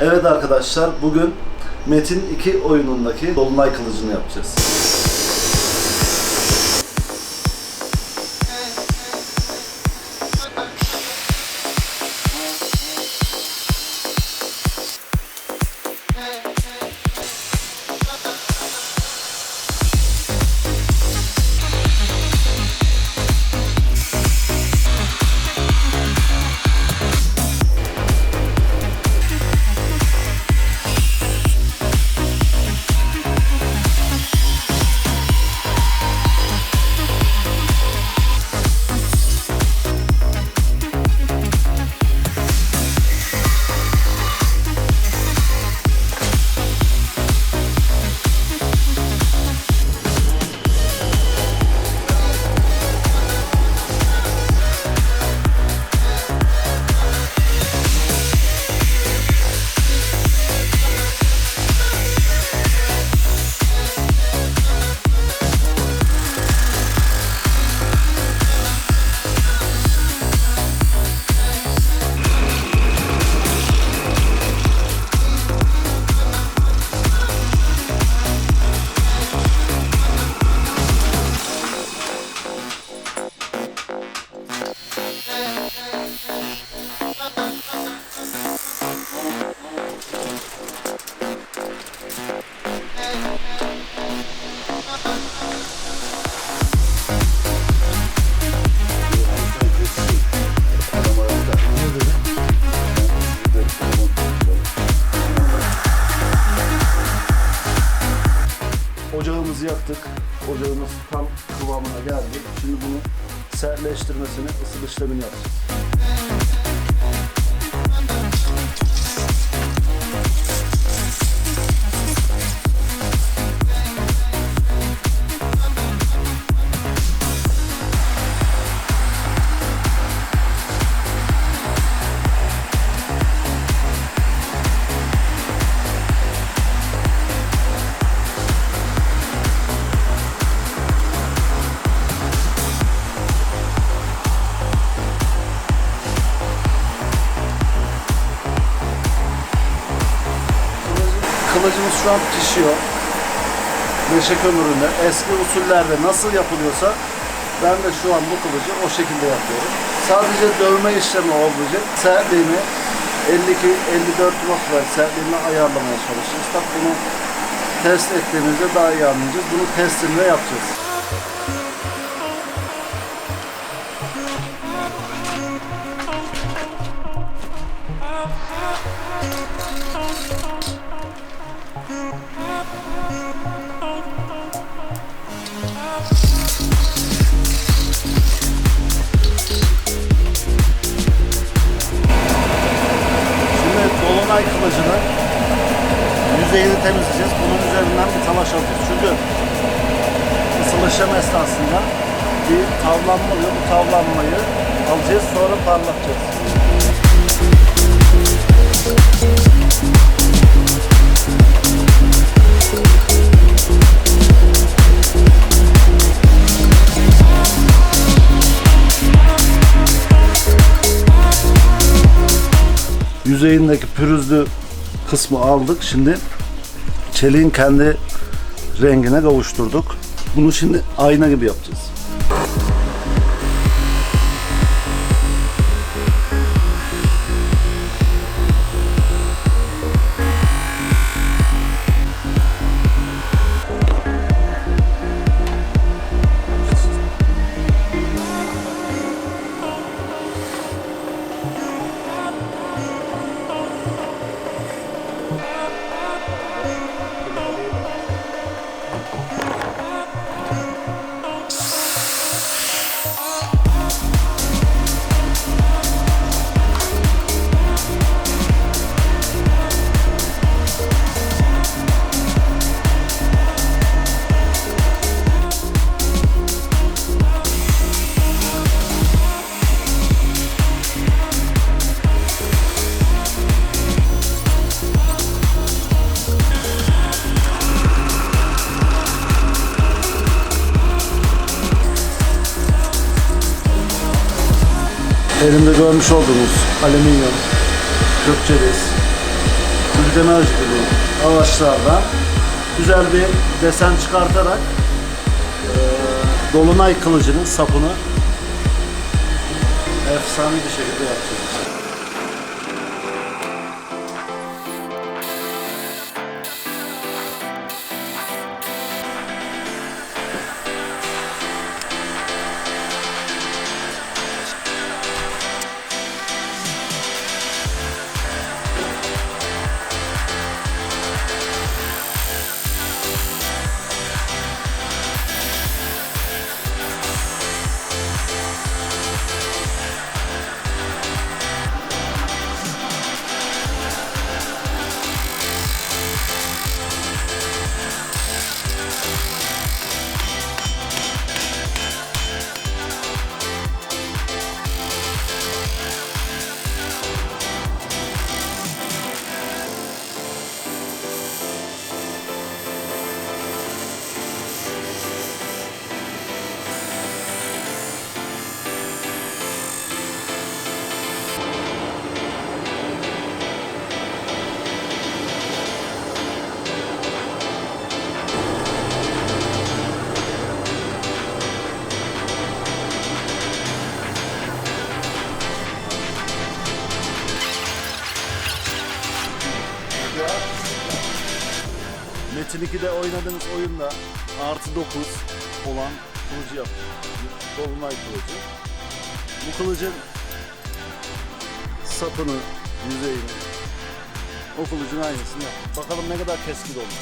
Evet arkadaşlar bugün Metin 2 oyunundaki Dolunay kılıcını yapacağız. Yaktık. Ocağımız tam kıvamına geldi. Şimdi bunu sertleştirmesini, ısıl işlemini yapacağız. An pişiyor. Meşe kömüründe. Eski usullerde nasıl yapılıyorsa ben de şu an bu kılıcı o şekilde yapıyorum. Sadece dövme işlemi olacak. Sertliğini 52-54 noktalar sertliğini ayarlamaya çalışacağız. Tabii bunu test ettiğimizde daha iyi anlayacağız. Bunu testini de yapacağız. Dolunay kılıcını yüzeyini temizleyeceğiz. Bunun üzerinden bir talaş alacağız. Çünkü ısıl işlem esnasında bir tavlanma oluyor. Bu tavlanmayı alacağız sonra parlatacağız. Yüzeyindeki pürüzlü kısmı aldık. Şimdi çeliğin kendi rengine kavuşturduk. Bunu şimdi ayna gibi yapacağız. Elimde görmüş olduğunuz alüminyum, kök ceviz, malzeme gibi ağaçlardan güzel bir desen çıkartarak eee, dolunay kılıcının sapını efsane bir şekilde yapacağız. Metin 2'de oynadığınız oyunda artı 9 olan kılıcı yaptık. Dolunay kılıcı. Bu kılıcın sapını, yüzeyini o kılıcın aynısını yaptık. Bakalım ne kadar keskin olmuş.